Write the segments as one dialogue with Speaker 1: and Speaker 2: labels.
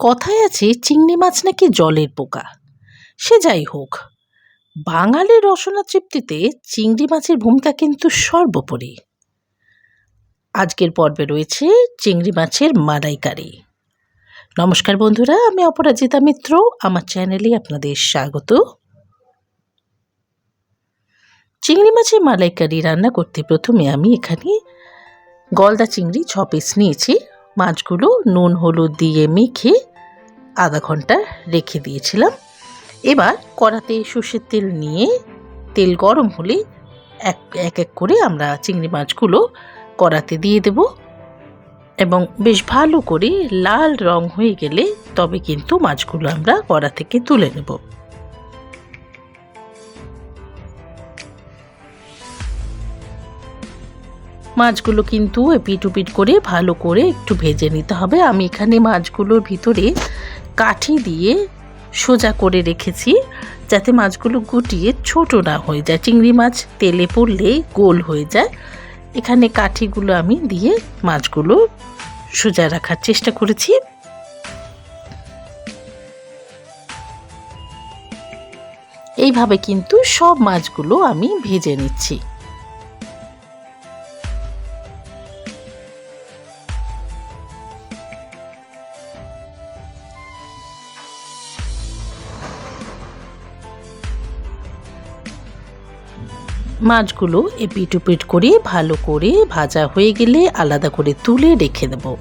Speaker 1: কথায় আছে, চিংড়ি মাছ নাকি জলের পোকা। সে যাই হোক বাঙালির রসনা তৃপ্তিতে চিংড়ি মাছের ভূমিকা কিন্তু সর্বোপরি। আজকের পর্বে রয়েছে চিংড়ি মাছের মালাইকারি। নমস্কার বন্ধুরা, আমি অপরাজিতা মিত্র, আমার চ্যানেলে আপনাদের স্বাগত। চিংড়ি মাছের মালাইকারি রান্না করতে প্রথমে আমি এখানে গলদা চিংড়ি ছ পিস নিয়েছি। মাছগুলো নুন, হলুদ দিয়ে মেখে আধা ঘণ্টা রেখে দিয়েছিলাম। এবার কড়াতে সর্ষের তেল নিয়ে তেল গরম হলে এক এক এক করে আমরা চিংড়ি মাছগুলো কড়াতে দিয়ে দেব এবং বেশ ভালো করে লাল রং হয়ে গেলে তবে কিন্তু মাছগুলো আমরা কড়া থেকে তুলে নেব। মাছগুলো কিন্তু এপিট উপিট করে ভালো করে একটু ভেজে নিতে হবে। আমি এখানে মাছগুলোর ভিতরে কাঠি দিয়ে সোজা করে রেখেছি যাতে মাছগুলো গুটিয়ে ছোট না হয়ে যায়। চিংড়ি মাছ তেলে পড়লে গোল হয়ে যায়। এখানে কাঠিগুলো আমি দিয়ে মাছগুলো সোজা রাখার চেষ্টা করেছি। এইভাবে কিন্তু সব মাছগুলো আমি ভেজে নিচ্ছি। মাছগুলো এপিট উপিট করে ভালো করে ভাজা হয়ে গেলে আলাদা করে তুলে রেখে দেব।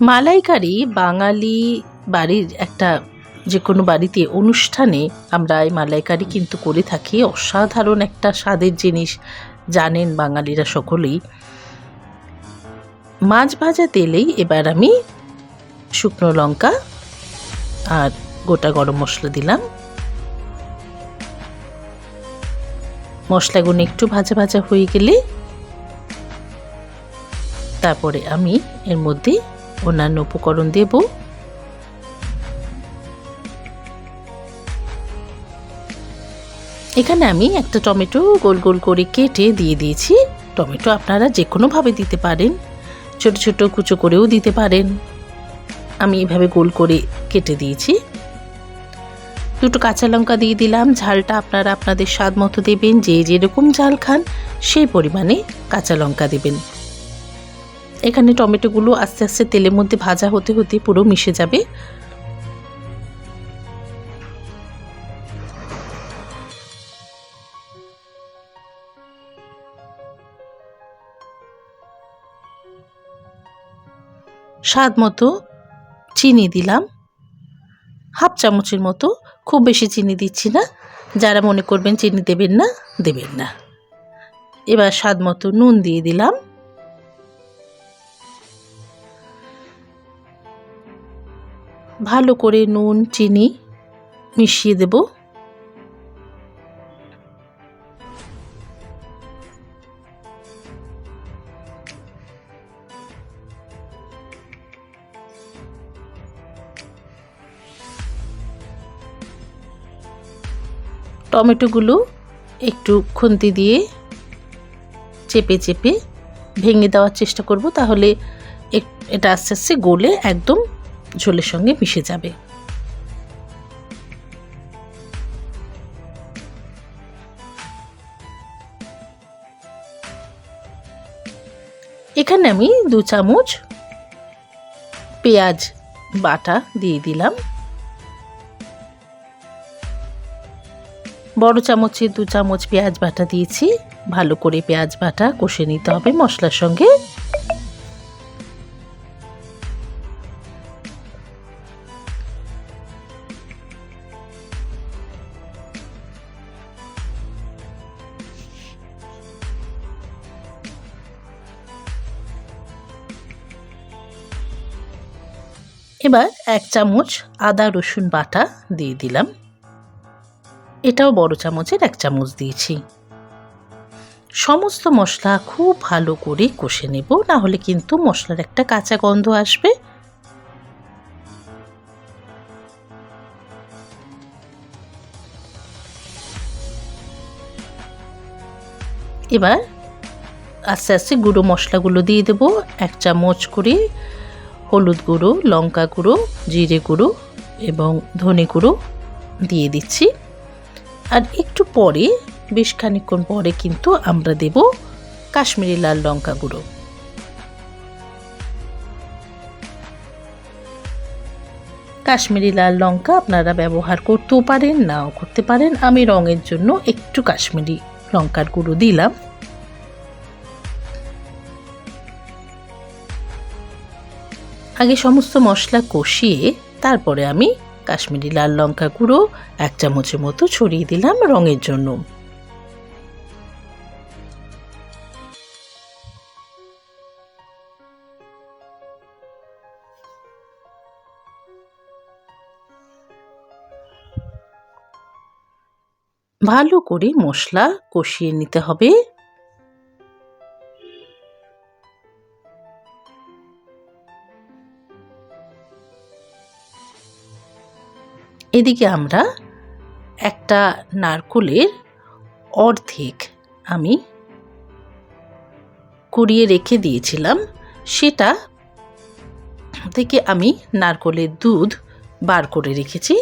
Speaker 1: মালাইকারি বাঙালি বাড়ির একটা যে কোনো বাড়িতে অনুষ্ঠানে আমরা এই মালাইকারি কিন্তু করে থাকি। অসাধারণ একটা স্বাদের জিনিস। জানেন বাঙালিরা সকলেই। মাছ ভাজা তেলেই এবার আমি শুকনো লঙ্কা আর গোটা গরম মশলা দিলাম। মশলাগুলো একটু ভাজা ভাজা হয়ে গেলে তারপরে আমি এর মধ্যে অন্যান্য উপকরণ দেব। এখানে আমি একটা টমেটো গোল গোল করে কেটে দিয়ে দিয়েছি। টমেটো আপনারা যে কোনোভাবে দিতে পারেন। ছোট ছোট কুচো করেও দিতে পারেন। আমি এভাবে গোল করে কেটে দিয়েছি। দুটো কাঁচা লঙ্কা দিয়ে দিলাম। ঝালটা আপনারা আপনাদের স্বাদ মতো দেবেন। যে যেরকম ঝাল খান, সেই পরিমাণে কাঁচা লঙ্কা দেবেন। এখানে টমেটোগুলো আস্তে আস্তে তেলের মধ্যে ভাজা হতে হতে পুরো মিশে যাবে। স্বাদ মতো চিনি দিলাম। হাফ চামচের মতো, খুব বেশি চিনি দিচ্ছি না। যারা মনে করবেন চিনি দেবেন না দেবেন না। এবার স্বাদ মতো নুন দিয়ে দিলাম। ভালো করে নুন, চিনি মিশিয়ে দেবো। টমেটোগুলো একটু খুন্তি দিয়ে চেপে চেপে ভেঙে দেওয়ার চেষ্টা করব, তাহলে এটা আস্তে আস্তে গলে একদম ঝোলের সঙ্গে মিশে যাবে। এখানে আমি দু চামচ পেঁয়াজ বাটা দিয়ে দিলাম। বড় চামচে, দু চামচ পেঁয়াজ বাটা দিয়েছি। ভালো করে পেঁয়াজ বাটা কষে নিতে হবে মশলার সঙ্গে। এবার এক চামচ আদা রসুন বাটা দিয়ে দিলাম। এটাও বড় চামচের এক চামচ দিয়েছি। সমস্ত মশলা খুব ভালো করে কষে নেব, না হলে কিন্তু মশলার একটা কাঁচা গন্ধ আসবে। এবার আস্তে আস্তে গুঁড়ো মশলাগুলো দিয়ে দেবো, এক চামচ করে হলুদ গুঁড়ো, লঙ্কা গুঁড়ো, জিরে গুঁড়ো এবং ধনে গুঁড়ো দিয়ে দিচ্ছি। আর একটু পরে, বেশ খানিকক্ষণ পরে কিন্তু আমরা দেব কাশ্মীরি লাল লঙ্কা গুঁড়ো। কাশ্মীরি লাল লঙ্কা আপনারা ব্যবহার করতেও পারেন, নাও করতে পারেন। আমি রঙের জন্য একটু কাশ্মীরি লঙ্কার গুঁড়ো দিলাম। আগে সমস্ত মশলা কষিয়ে তারপরে আমি কাশ্মীরি লাল লঙ্কা গুঁড়ো, এক চামচের মতো ছড়িয়ে দিলাম রঙের জন্য। ভালো করে মশলা কষিয়ে নিতে হবে। এদিকে আমরা একটা নারকোলের অর্ধেক আমি কুড়িয়ে রেখে দিয়েছিলাম। সেটা থেকে আমি নারকোলের দুধ বার করে রেখেছি।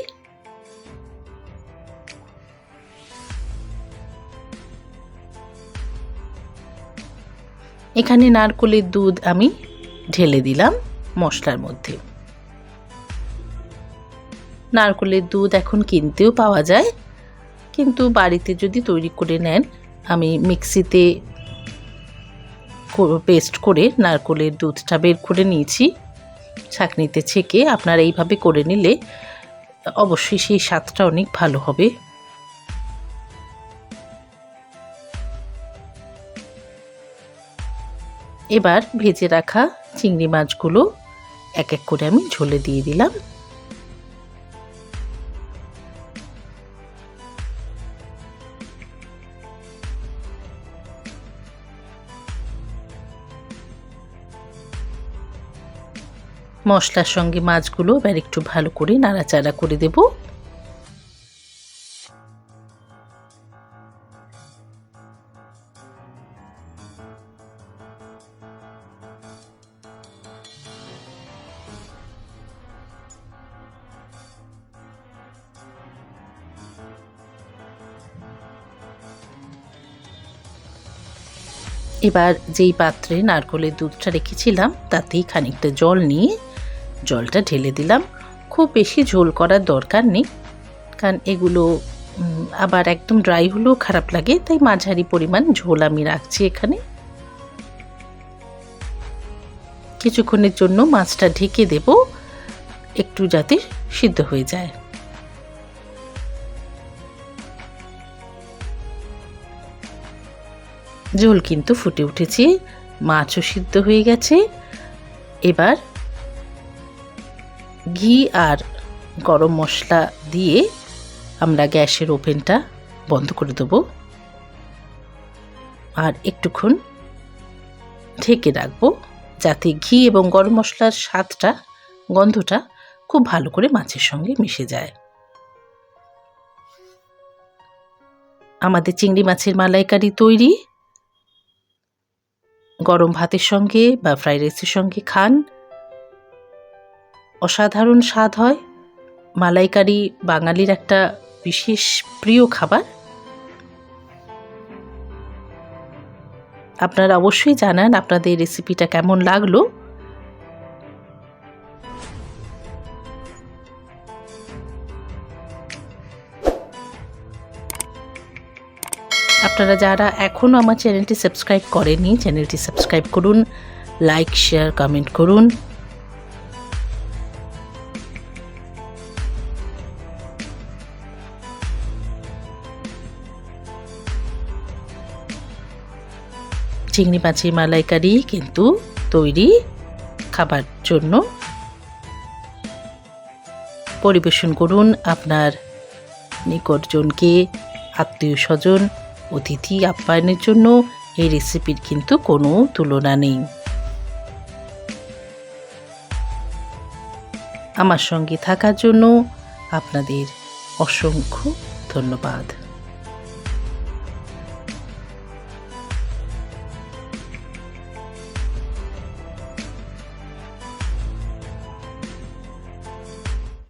Speaker 1: এখানে নারকোলের দুধ আমি ঢেলে দিলাম মশলার মধ্যে। নারকোলের দুধ এখন কিনতেও পাওয়া যায়। কিন্তু বাড়িতে যদি তৈরি করে নেন, আমি মিক্সিতে পেস্ট করে নারকোলের দুধটা বের করে নিয়েছি। ছাঁকনিতে ছেঁকে আপনারা এইভাবে করে নিলে অবশ্যই সেই স্বাদটা অনেক ভালো হবে। এবার ভেজে রাখা চিংড়ি মাছগুলো এক এক করে আমি ঝোলে দিয়ে দিলাম। মশলার সঙ্গে মাছগুলো এবার একটু ভালো করে নাড়াচাড়া করে দেব। এবার যেই পাত্রে নারকলের দুধটা রেখেছিলাম, তাতেই খানিকটা জল নিয়ে জলটা ঢেলে দিলাম। খুব বেশি ঝোল করার দরকার নেই, কারণ এগুলো আবার একদম ড্রাই হলেও খারাপ লাগে, তাই মাঝারি পরিমাণ ঝোল আমি রাখছি এখানে। কিছুক্ষণের জন্য মাছটা ঢেকে দেব, একটু যাতে সিদ্ধ হয়ে যায়। ঝোল কিন্তু ফুটে উঠেছে, মাছও সিদ্ধ হয়ে গেছে। এবার ঘি আর গরম মশলা দিয়ে আমরা গ্যাসের ওভেনটা বন্ধ করে দেবো। আর একটুক্ষণ ঢেকে রাখব, যাতে ঘি এবং গরম মশলার স্বাদটা, গন্ধটা খুব ভালো করে মাছের সঙ্গে মিশে যায়। আমাদের চিংড়ি মাছের মালাইকারি তৈরি। গরম ভাতের সঙ্গে বা ফ্রাইড রাইসের সঙ্গে খান। অসাধারণ স্বাদ হয়। মালাইকারি বাঙালির একটা বিশেষ প্রিয় খাবার। আপনারা অবশ্যই জানান আপনাদের রেসিপিটা কেমন লাগল। আপনারা যারা এখনও আমার চ্যানেলটি সাবস্ক্রাইব করেনি চ্যানেলটি সাবস্ক্রাইব করুন লাইক শেয়ার কমেন্ট করুন। চিংড়ি মাছের মালাইকারি কিন্তু তৈরি খাবার জন্য পরিবেশন করুন আপনার নিকটজনকে, আত্মীয় স্বজন, অতিথি আপ্যায়নের জন্য এই রেসিপির কিন্তু কোনো তুলনা নেই। আমার সঙ্গে থাকার জন্য আপনাদের অসংখ্য ধন্যবাদ।